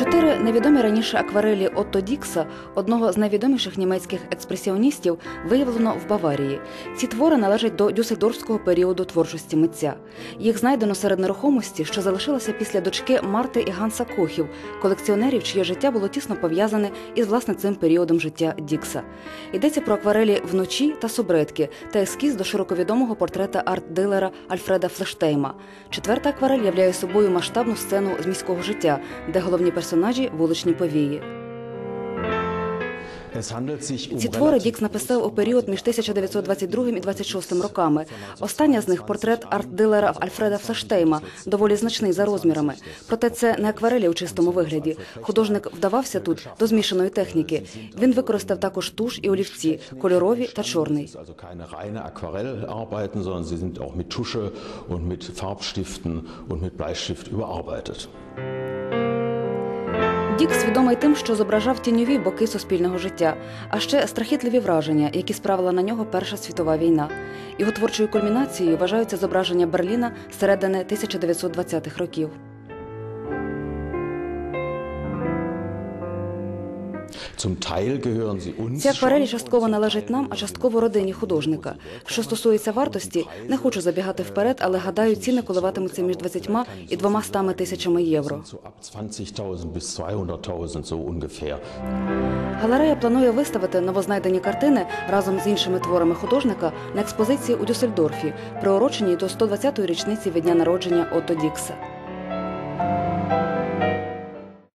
Чотири невідомі раніше акварелі Отто Дікса, одного з найвідоміших німецьких експресіоністів, виявлено в Баварії. Ці твори належать до дюссельдорфського періоду творчості митця. Їх знайдено серед нерухомості, що залишилося після дочки Марти і Ганса Кохів, колекціонерів, чиє життя було тісно пов'язане із власне цим періодом життя Дікса. Йдеться про акварелі вночі та субредки та ескіз до широковідомого портрета арт-дилера Альфреда Флештейма. Четверта акварель являє собою масштабну сцену з міського життя, де головні персонажі вуличні повії. Ці твори Дікс написав у період між 1922 і 26 роками. Остання з них портрет арт-дилера Альфреда Флештейма, доволі значний за розмірами. Проте це не акварелі у чистому вигляді. Художник вдавався тут до змішаної техніки. Він використав також туш і олівці, кольорові та чорний. Bleistift überarbeitet. Дікс свідомий тим, що зображав тіньові боки суспільного життя, а ще страхітливі враження, які справила на нього Перша світова війна. Його творчою кульмінацією вважаються зображення Берліна середини 1920-х років. Акварелі schon. частково належать нам, а частково родині художника. Що стосується вартості, не хочу забігати вперед, але гадаю, ціни коливатимуться між 20 і 200 тисячами євро. So ab 20.000 bis 200.000 so ungefähr. Галерея планує виставити новознайдені картини разом з іншими творами художника на експозиції у Дюссельдорфі, приуроченій до 120-ї річниці від дня народження Отто Дікса.